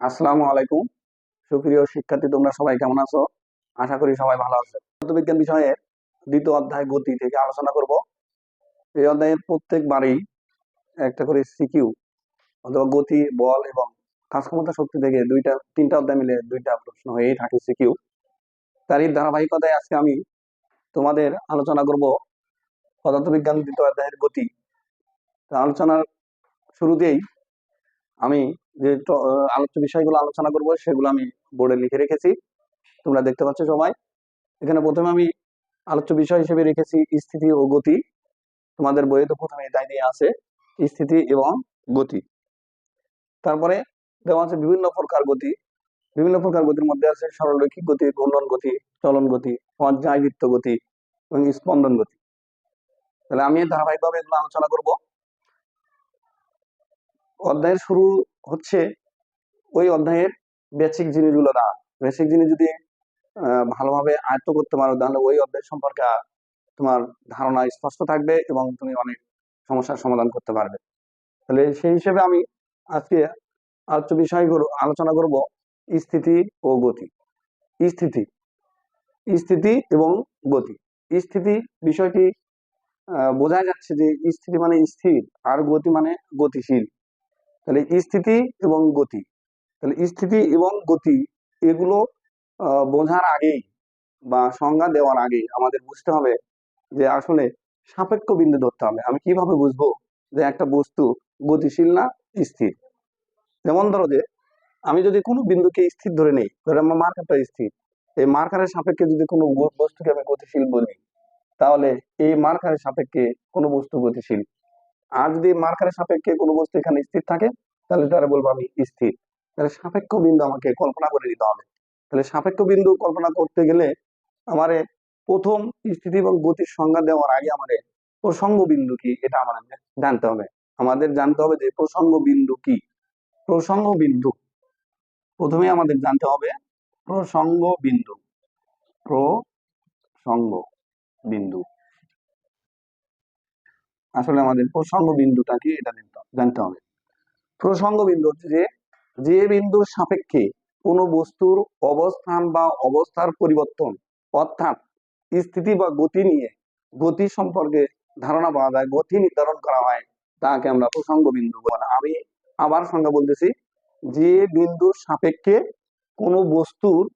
আসসালামু আলাইকুম। সুপ্রিয় শিক্ষার্থী, তোমরা সবাই কেমন আছো? আশা করি সবাই ভালো আছে। বিজ্ঞান বিষয়ের দ্বিতীয় অধ্যায় গতি থেকে আলোচনা করব। এই অধ্যায়ের প্রত্যেকবারই একটা করে সিকিউ অথবা গতি, বল এবং কাজ ক্ষমতা শক্তি থেকে দুইটা, তিনটা অধ্যায় মিলে দুইটা প্রশ্ন হয়েই থাকে সিকিউ তারই ধারাবাহিকতায় আজকে আমি তোমাদের আলোচনা করব পদার্থবিজ্ঞান দ্বিতীয় অধ্যায়ের গতি। আলোচনার শুরুতেই আমি যে আলোচ্য বিষয়গুলো আলোচনা করব, সেগুলো আমি বোর্ডে লিখে রেখেছি। তোমরা দেখতে পাচ্ছ সবাই। এখানে প্রথমে আমি আলোচ্য বিষয় হিসেবে রেখেছি স্থিতি ও গতি। তোমাদের বইয়ে তো প্রথমে এটাই দিয়ে আছে, স্থিতি এবং গতি। তারপরে দেওয়া আছে বিভিন্ন প্রকার গতি। বিভিন্ন প্রকার গতির মধ্যে আছে সরলরৈখিক গতি, ঘূর্ণন গতি, চলন গতি, পর্যায়বৃত্ত গতি এবং স্পন্দন গতি। তাহলে আমি ধারাবাহিকভাবে এগুলো আলোচনা করব। অধ্যায়ের শুরু হচ্ছে ওই অধ্যায়ের বেসিক জিনিসগুলো না। বেসিক জিনিস যদি ভালোভাবে আয়ত্ত করতে পারো, তাহলে ওই অধ্যায় সম্পর্কে তোমার ধারণা স্পষ্ট থাকবে এবং তুমি অনেক সমস্যার সমাধান করতে পারবে। তাহলে সেই হিসেবে আমি আজকে আলোচ্য বিষয়গুলো আলোচনা করব, স্থিতি ও গতি। স্থিতি স্থিতি এবং গতি। স্থিতি বিষয়টি বোঝা যাচ্ছে যে স্থিতি মানে স্থির আর গতি মানে গতিশীল। তাহলে স্থিতি এবং গতি। তাহলে স্থিতি এবং গতি, এগুলো বোঝার আগেই বা সংজ্ঞা দেওয়ার আগেই আমাদের বুঝতে হবে যে আসলে সাপেক্ষ বিন্দু ধরতে হবে। আমি কীভাবে বুঝব যে একটা বস্তু গতিশীল না স্থির? যেমন ধরো যে, আমি যদি কোনো বিন্দুকে স্থির ধরে নেই, ধরে আমার মার্কারটা স্থির, এই মার্কারের সাপেক্ষে যদি কোনো বস্তুকে আমি গতিশীল বলি, তাহলে এই মার্কারের সাপেক্ষে কোনো বস্তু গতিশীল আর যদি মার্কারের সাপেক্ষে কোনো বস্তু এখানে স্থির থাকে, তাহলে তারা বলব আমি স্থির। তাহলে সাপেক্ষ বিন্দু আমাকে কল্পনা করে নিতে হবে। তাহলে সাপেক্ষ বিন্দু কল্পনা করতে গেলে আমারে প্রথম স্থিতি এবং গতির সংজ্ঞা দেওয়ার আগে আমাদের প্রসঙ্গ বিন্দু কি, এটা আমাদের জানতে হবে। আমাদের জানতে হবে যে প্রসঙ্গ বিন্দু কি? প্রসঙ্গ বিন্দু। প্রথমে আমাদের জানতে হবে প্রসঙ্গ বিন্দু। প্রসঙ্গ বিন্দু। আসলে আমাদের প্রসঙ্গ বিন্দুটা কি এটা জানতে- জানতে হবে। প্রসঙ্গ বিন্দু হচ্ছে যে যে বিন্দুর সাপেক্ষে কোনো বস্তুর অবস্থান বা অবস্থার পরিবর্তন, অর্থাৎ স্থিতি বা গতি নিয়ে গতি সম্পর্কে ধারণা পাওয়া যায়, গতি নির্ধারণ করা হয়, তাকে আমরা প্রসঙ্গ বিন্দু বলি। আমি আবার সংজ্ঞা বলতেছি, যে বিন্দুর সাপেক্ষে কোনো বস্তুর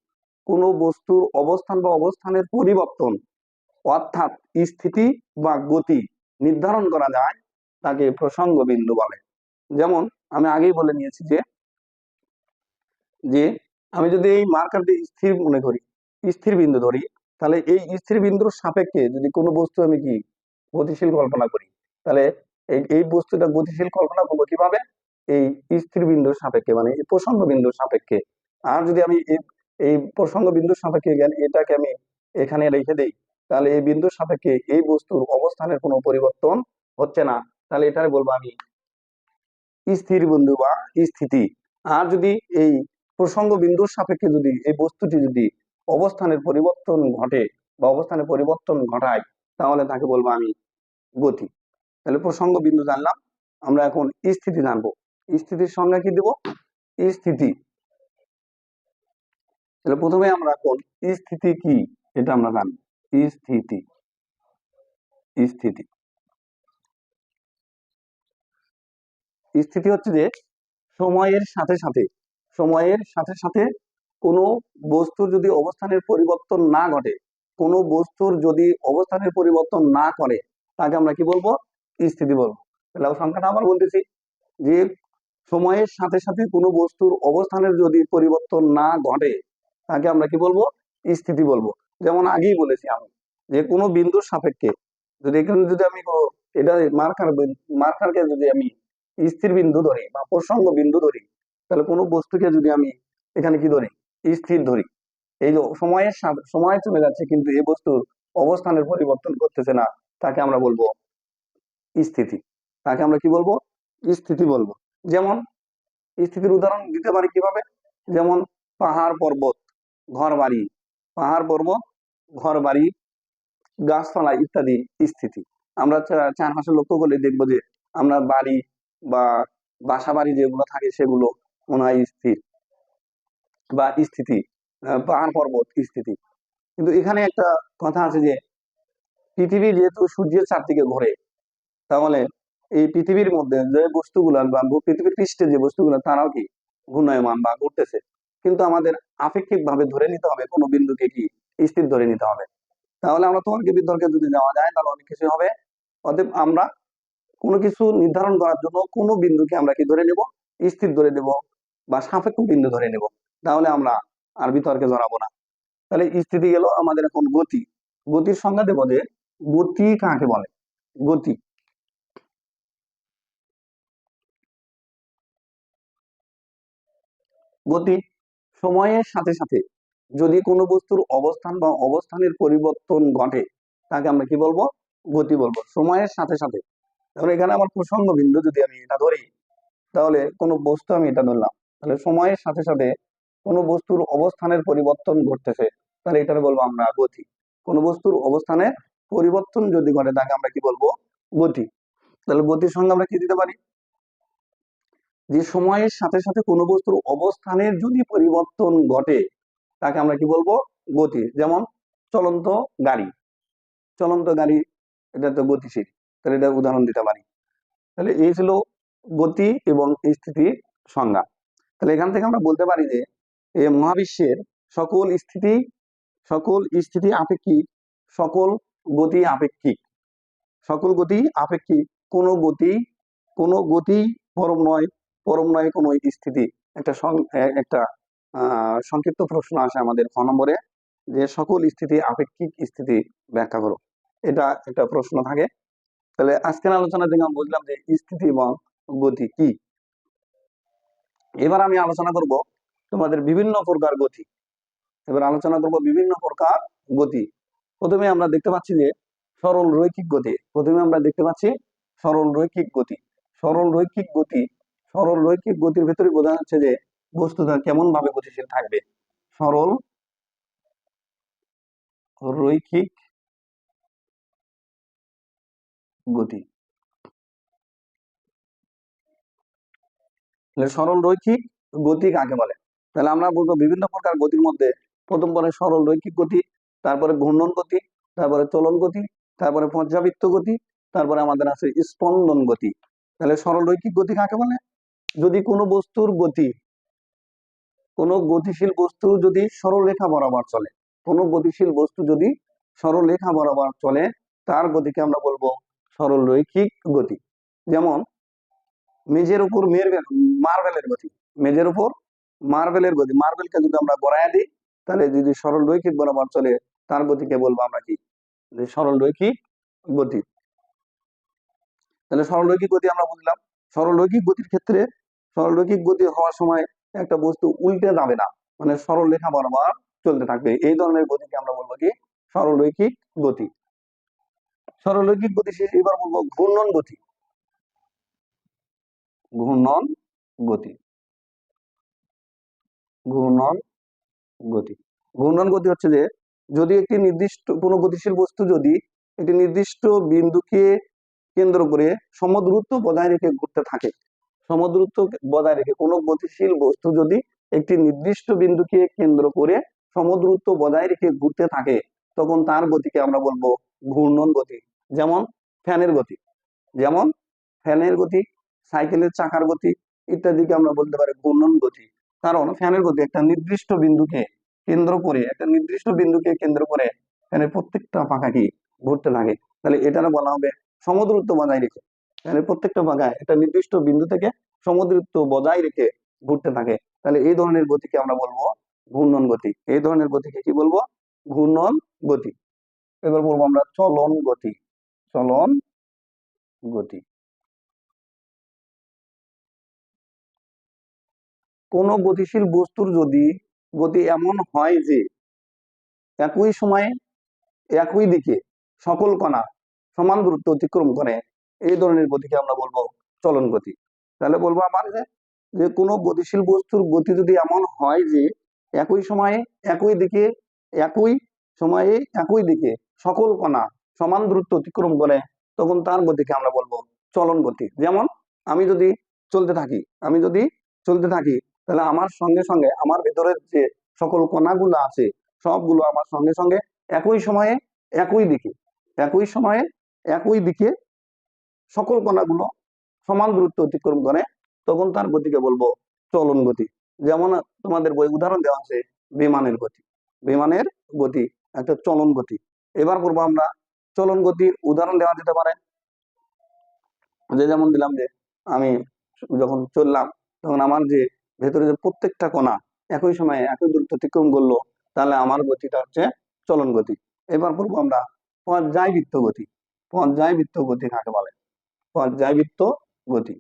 কোনো বস্তুর অবস্থান বা অবস্থানের পরিবর্তন, অর্থাৎ স্থিতি বা গতি নির্ধারণ করা যায় তাকে প্রসঙ্গ বিন্দু বলে। যেমন আমি আগেই বলে নিয়েছি যে যে আমি যদি এই মার্কারটি স্থির মনে করি, স্থির বিন্দু ধরি, তাহলে এই স্থির বিন্দুর সাপেক্ষে যদি কোনো বস্তু আমি কি গতিশীল কল্পনা করি, তাহলে এই বস্তুটা গতিশীল কল্পনা করব কীভাবে? এই স্থির বিন্দুর সাপেক্ষে মানে এই প্রসঙ্গ বিন্দুর সাপেক্ষে। আর যদি আমি এই এই প্রসঙ্গ বিন্দুর সাপেক্ষে গেলে এটাকে আমি এখানে রেখে দেই তাহলে এই বিন্দুর সাপেক্ষে এই বস্তুর অবস্থানের কোনো পরিবর্তন হচ্ছে না। তাহলে এটারে বলব আমি স্থির বিন্দু বা স্থিতি। আর যদি এই প্রসঙ্গ বিন্দুর সাপেক্ষে যদি এই বস্তুটি যদি অবস্থানের পরিবর্তন ঘটে বা অবস্থানের পরিবর্তন ঘটায়, তাহলে তাকে বলব আমি গতি। তাহলে প্রসঙ্গ বিন্দু জানলাম, আমরা এখন স্থিতি জানব। স্থিতির সংজ্ঞা কি দেব? স্থিতি। তাহলে প্রথমে আমরা এখন স্থিতি কি, এটা আমরা জানব। স্থিতি স্থিতি। স্থিতি হচ্ছে যে সময়ের সাথে সাথে, সময়ের সাথে সাথে কোনো বস্তুর যদি অবস্থানের পরিবর্তন না ঘটে, কোনো বস্তুর যদি অবস্থানের পরিবর্তন না করে, তাকে আমরা কি বলব? স্থিতি বলব। তাহলে সংখ্যাটা আবার বলতেছি যে সময়ের সাথে সাথে কোনো বস্তুর অবস্থানের যদি পরিবর্তন না ঘটে, তাকে আমরা কি বলব? স্থিতি বলব। যেমন আগেই বলেছি আমি, যে কোনো বিন্দুর সাপেক্ষে যদি এখানে যদি আমি এটা মার্কার মার্কারকে যদি আমি স্থির বিন্দু ধরি বা প্রসঙ্গ বিন্দু ধরি, তাহলে কোনো বস্তুকে যদি আমি এখানে কি ধরি? স্থির ধরি। এই যে সময়ের সময় চলে যাচ্ছে কিন্তু এই বস্তুর অবস্থানের পরিবর্তন করতেছে না, তাকে আমরা বলব স্থিতি। তাকে আমরা কি বলব? স্থিতি বলব। যেমন স্থিতির উদাহরণ দিতে পারি কীভাবে? যেমন পাহাড় পর্বত ঘর বাড়ি পাহাড় পর্বত ঘর বাড়ি গাছপালা ইত্যাদি স্থিতি। আমরা চা- চারপাশে লক্ষ্য করলে দেখব যে আমরা বাড়ি বা বাসা বাড়ি যেগুলো থাকে সেগুলো মনে হয় স্থির বা স্থিতি পাহাড় পর্বত স্থিতি। কিন্তু এখানে একটা কথা আছে যে পৃথিবী যেহেতু সূর্যের চারদিকে ঘোরে, তাহলে এই পৃথিবীর মধ্যে যে বস্তুগুলো বা পৃথিবীর পৃষ্ঠে যে বস্তুগুলো, তারাও কি ঘূর্ণায়মান বা ঘুরতেছে? কিন্তু আমাদের আপেক্ষিক ভাবে ধরে নিতে হবে, কোনো বিন্দুকে কি স্থির ধরে নিতে হবে। তাহলে আমরা তর্কে বিতর্কে যদি যাওয়া যায়, তাহলে অনেক কিছু হবে। অতএব আমরা কোনো কিছু নির্ধারণ করার জন্য কোনো বিন্দুকে আমরা কি ধরে নেব? স্থির ধরে নেব বা সাপেক্ষ বিন্দু ধরে নেব। তাহলে আমরা আর বিতর্কে জড়াবো না। তাহলে স্থিতি গেল আমাদের এখন গতি। গতির সংজ্ঞা দেব যে গতি কাকে বলে? গতি। গতি। সময়ের সাথে সাথে যদি কোনো বস্তুর অবস্থান বা অবস্থানের পরিবর্তন ঘটে, তাকে আমরা কি বলব? গতি বলব। সময়ের সাথে সাথে। তাহলে এখানে আমার প্রসঙ্গ বিন্দু যদি আমি এটা ধরি, তাহলে কোনো বস্তু আমি এটা ধরলাম। তাহলে সময়ের সাথে সাথে কোনো বস্তুর অবস্থানের পরিবর্তন ঘটতেছে, তাহলে এটার বলব আমরা গতি। কোনো বস্তুর অবস্থানের পরিবর্তন যদি ঘটে, তাকে আমরা কি বলব? গতি। তাহলে গতির সঙ্গে আমরা কি দিতে পারি? যে সময়ের সাথে সাথে কোনো বস্তুর অবস্থানের যদি পরিবর্তন ঘটে, তাকে আমরা কি বলব? গতি। যেমন চলন্ত গাড়ি। চলন্ত গাড়ি, এটা তো গতিশীল। তাহলে এটা উদাহরণ দিতে পারি। তাহলে এই ছিল গতি এবং স্থিতির সংজ্ঞা। তাহলে এখান থেকে আমরা বলতে পারি যে এই মহাবিশ্বের সকল স্থিতি সকল স্থিতি আপেক্ষিক, সকল গতি আপেক্ষিক। সকল গতি আপেক্ষিক, কোনো গতি কোনো গতি পরম নয়। পরম নয়, কোনো স্থিতি। একটা একটা সংক্ষিপ্ত প্রশ্ন আসে আমাদের খ নম্বরে, যে সকল স্থিতি আপেক্ষিক স্থিতি ব্যাখ্যা করো। এটা একটা প্রশ্ন থাকে। তাহলে আজকের আলোচনা থেকে আমরা বুঝলাম যে স্থিতি এবং গতি কি। এবার আমি আলোচনা করব তোমাদের বিভিন্ন প্রকার গতি। এবার আলোচনা করব বিভিন্ন প্রকার গতি। প্রথমে আমরা দেখতে পাচ্ছি যে সরল রৈখিক গতি। প্রথমে আমরা দেখতে পাচ্ছি সরল রৈখিক গতি। সরল রৈখিক গতি সরল রৈখিক গতির ভেতরে বোঝা যাচ্ছে যে বস্তুটা কেমন ভাবে গতিশীল থাকবে। সরল রৈখিক গতি। সরল রৈখিক গতি কাকে বলে? তাহলে আমরা বলব বিভিন্ন প্রকার গতির মধ্যে প্রথম পরে সরল রৈখিক গতি, তারপরে ঘূর্ণন গতি, তারপরে চলন গতি, তারপরে পর্যাবৃত্ত গতি, তারপরে আমাদের আছে স্পন্দন গতি। তাহলে সরল রৈখিক গতি কাকে বলে? যদি কোনো বস্তুর গতি, কোনো গতিশীল বস্তু যদি সরল রেখা বরাবর চলে, কোনো গতিশীল বস্তু যদি সরল রেখা বরাবর চলে, তার গতিকে আমরা বলব সরল রৈখিক গতি। যেমন মেঝের উপর মেরবেল মার্বেলের গতি, মেঝের উপর মার্বেলের গতি, মার্বেলকে যদি আমরা গড়াইয়া দিই, তাহলে যদি সরল রৈখিক বরাবর চলে, তার গতিকে বলব আমরা কি? যে সরল রৈখিক গতি। তাহলে সরল রৈখিক গতি আমরা বুঝলাম। সরল রৈখিক গতির ক্ষেত্রে সরল রৈখিক গতি হওয়ার সময় একটা বস্তু উল্টে যাবে না। মানে সরল রেখা বরাবর চলতে থাকবে। এই ধরনের গতিকে আমরা বলব কি? সরল রৈখিক গতি। সরল রৈখিক গতি শেষ এবার বলব ঘূর্ণন গতি। ঘূর্ণন গতি। ঘূর্ণন গতি। ঘূর্ণন গতি হচ্ছে যে, যদি একটি নির্দিষ্ট, কোনো গতিশীল বস্তু যদি একটি নির্দিষ্ট বিন্দুকে কেন্দ্র করে সমদূরত্ব বজায় রেখে ঘুরতে থাকে সমদূরত্ব বজায় রেখে কোনো গতিশীল বস্তু যদি একটি নির্দিষ্ট বিন্দুকে কেন্দ্র করে সমদূরত্ব বজায় রেখে ঘুরতে থাকে, তখন তার গতিকে আমরা বলব ঘূর্ণন গতি, যেমন ফ্যানের গতি। যেমন ফ্যানের গতি, সাইকেলের চাকার গতি ইত্যাদিকে আমরা বলতে পারি ঘূর্ণন গতি। কারণ ফ্যানের গতি একটা নির্দিষ্ট বিন্দুকে কেন্দ্র করে, একটা নির্দিষ্ট বিন্দুকে কেন্দ্র করে ফ্যানের প্রত্যেকটা পাখা কি ঘুরতে থাকে। তাহলে এটার বলা হবে সমদূরত্ব বজায় রেখে। ফ্যানের প্রত্যেকটা পাখায় একটা নির্দিষ্ট বিন্দু থেকে সমদূরত্ব বজায় রেখে ঘুরতে থাকে। তাহলে এই ধরনের গতিকে আমরা বলব ঘূর্ণন গতি। এই ধরনের গতিকে কি বলব? ঘূর্ণন গতি। এবার বলব আমরা চলন গতি। চলন গতি। কোনো গতিশীল বস্তুর যদি গতি এমন হয় যে একই সময়ে একই দিকে সকল কণা সমান দূরত্ব অতিক্রম করে এই ধরনের গতিকে আমরা বলব চলন গতি। তাহলে বলব আমার যে কোনো গতিশীল বস্তুর গতি যদি এমন হয় যে, একই সময়ে একই দিকে, একই সময়ে একই দিকে সকল কণা সমান দূরত্ব অতিক্রম করে, তখন তার গতিকে আমরা বলব চলন গতি। যেমন আমি যদি চলতে থাকি, আমি যদি চলতে থাকি, তাহলে আমার সঙ্গে সঙ্গে আমার ভেতরের যে সকল কণাগুলো আছে, সবগুলো আমার সঙ্গে সঙ্গে একই সময়ে একই দিকে, একই সময়ে একই দিকে সকল কণাগুলো সমান দূরত্ব অতিক্রম করে, তখন তার গতিকে বলব চলন গতি। যেমন তোমাদের বই উদাহরণ দেওয়া আছে, বিমানের গতি। বিমানের গতি, একটা চলন গতি। এবার করব আমরা চলন গতির উদাহরণ দেওয়া যেতে পারে। যে যেমন দিলাম যে আমি যখন চললাম, তখন আমার যে ভেতরে যে প্রত্যেকটা কণা একই সময়ে একই দূরত্ব অতিক্রম করল, তাহলে আমার গতিটা হচ্ছে চলন গতি। এবার করব আমরা পর্যায়বৃত্ত গতি। পর্যায়বৃত্ত গতি কাকে বলে? পর্যায়বৃত্ত গতি।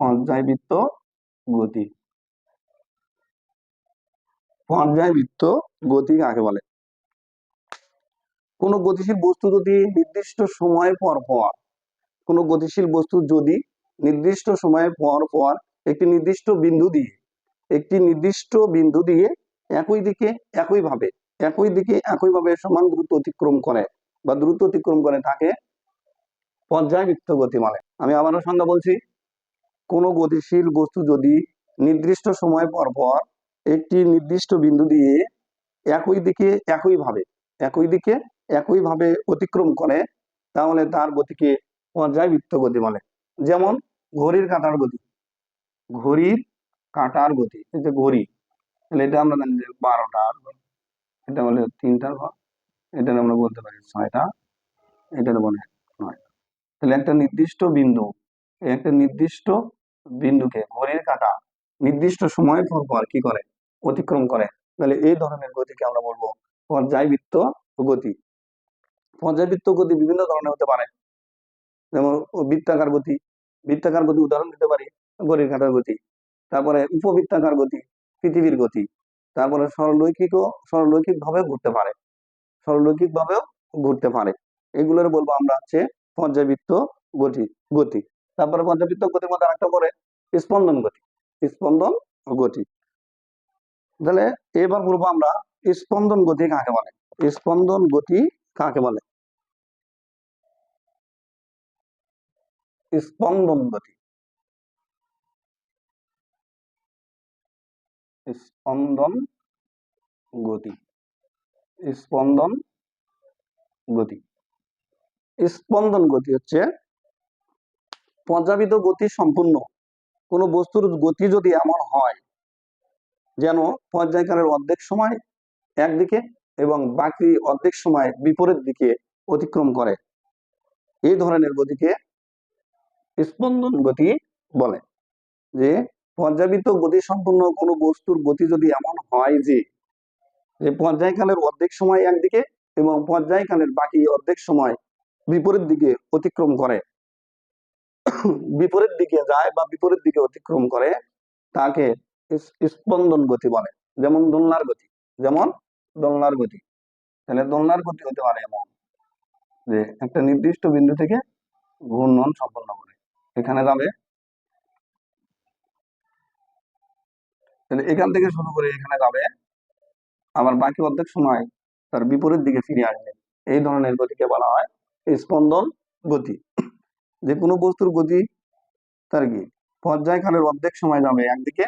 পর্যায়বৃত্ত গতি। পর্যায়বৃত্ত গতি কাকে বলে? কোন গতিশীল বস্তু যদি নির্দিষ্ট সময় পর পর, কোন গতিশীল বস্তু যদি নির্দিষ্ট সময় পর পর একটি নির্দিষ্ট বিন্দু দিয়ে, একটি নির্দিষ্ট বিন্দু দিয়ে একই দিকে একইভাবে একই দিকে একইভাবে সমান দ্রুত অতিক্রম করে বা দ্রুত অতিক্রম করে তাকে পর্যায়বৃত্ত গতি বলে। আমি আবারও সংজ্ঞা বলছি, কোনো গতিশীল বস্তু যদি নির্দিষ্ট সময় পর পর একটি নির্দিষ্ট বিন্দু দিয়ে একই দিকে একইভাবে, একই দিকে একইভাবে অতিক্রম করে, তাহলে তার গতিকে পর্যায়বৃত্ত গতি বলে। যেমন ঘড়ির কাঁটার গতি। ঘড়ির কাঁটার গতি, এই যে ঘড়ি, তাহলে এটা আমরা জানি যে বারোটার ঘর। এটা বলে তিনটার ঘর এটা আমরা বলতে পারি ছয়টা। এটা বলে নয় তাহলে একটা নির্দিষ্ট বিন্দু একটা নির্দিষ্ট বিন্দুকে ঘড়ির কাঁটা নির্দিষ্ট সময় পর পর কি করে? অতিক্রম করে। তাহলে এই ধরনের গতিকে আমরা বলব পর্যায়বৃত্ত গতি। পর্যায়বৃত্ত গতি বিভিন্ন ধরনের হতে পারে। যেমন বৃত্তাকার গতি। বৃত্তাকার গতি উদাহরণ দিতে পারি। ঘড়ির কাঁটার গতি। তারপরে উপবৃত্তাকার গতি, পৃথিবীর গতি। তারপরে সরলরৈখিকও সরলরৈখিক ভাবে ঘুরতে পারে। সরলরৈখিক ভাবেও ঘুরতে পারে। এগুলোর বলব আমরা হচ্ছে পর্যাবৃত্ত গতি গতি। তারপরে পর্যাবৃত্ত গতির মধ্যে আরেকটা পরে স্পন্দন গতি স্পন্দন গতি। তাহলে এবার বলব আমরা স্পন্দন গতি কাকে বলে? স্পন্দন গতি কাকে বলে? স্পন্দন গতি। স্পন্দন গতি। স্পন্দন গতি। স্পন্দন গতি হচ্ছে পর্যাবৃত গতি সম্পূর্ণ। কোন বস্তুর গতি যদি এমন হয়, যেন পর্যায়কালের অর্ধেক সময় একদিকে এবং বাকি অর্ধেক সময় বিপরীত দিকে অতিক্রম করে। এই ধরনের গতিকে স্পন্দন গতি বলে, যে পর্যাবৃত গতি সম্পন্ন কোনো বস্তুর গতি যদি এমন হয় যে যে পর্যায়কালের অর্ধেক সময় একদিকে এবং পর্যায়কালের বাকি অর্ধেক সময় বিপরীত দিকে অতিক্রম করে, বিপরীত দিকে যায় বা বিপরীত দিকে অতিক্রম করে, তাকে স্পন্দন গতি বলে। যেমন দোলনার গতি, যেমন দোলনার গতি। তাহলে দোলনার গতি হতে পারে এমন যে, একটা নির্দিষ্ট বিন্দু থেকে ঘূর্ণন সম্পন্ন করে। এখানে যাবে তাহলে এখান থেকে শুরু করে এখানে যাবে। আবার বাকি অর্ধেক সময় তার বিপরীত দিকে ফিরে আসবে। এই ধরনের গতিকে বলা হয় স্পন্দন গতি। যে কোনো বস্তুর গতি তার কি? পর্যায়কালের অর্ধেক সময় যাবে একদিকে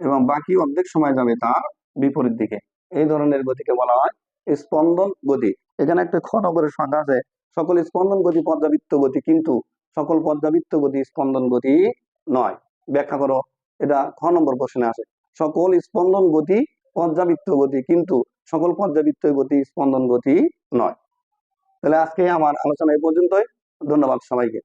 এবং বাকি অর্ধেক সময় যাবে তার বিপরীত দিকে। এই ধরনের গতিকে বলা হয় স্পন্দন গতি। এখানে একটা খ নম্বরের সংখ্যা আছে, সকল স্পন্দন গতি পর্যাবৃত্ত গতি, কিন্তু সকল পর্যাবৃত্ত গতি স্পন্দন গতি নয়। ব্যাখ্যা করো। এটা খ নম্বর প্রশ্নে আসে। সকল স্পন্দন গতি পর্যাবৃত্ত গতি, কিন্তু সকল পর্যাবৃত্ত গতি স্পন্দন গতি নয়। তাহলে আজকে আমার আলোচনা এই পর্যন্তই। ধন্যবাদ সবাইকে।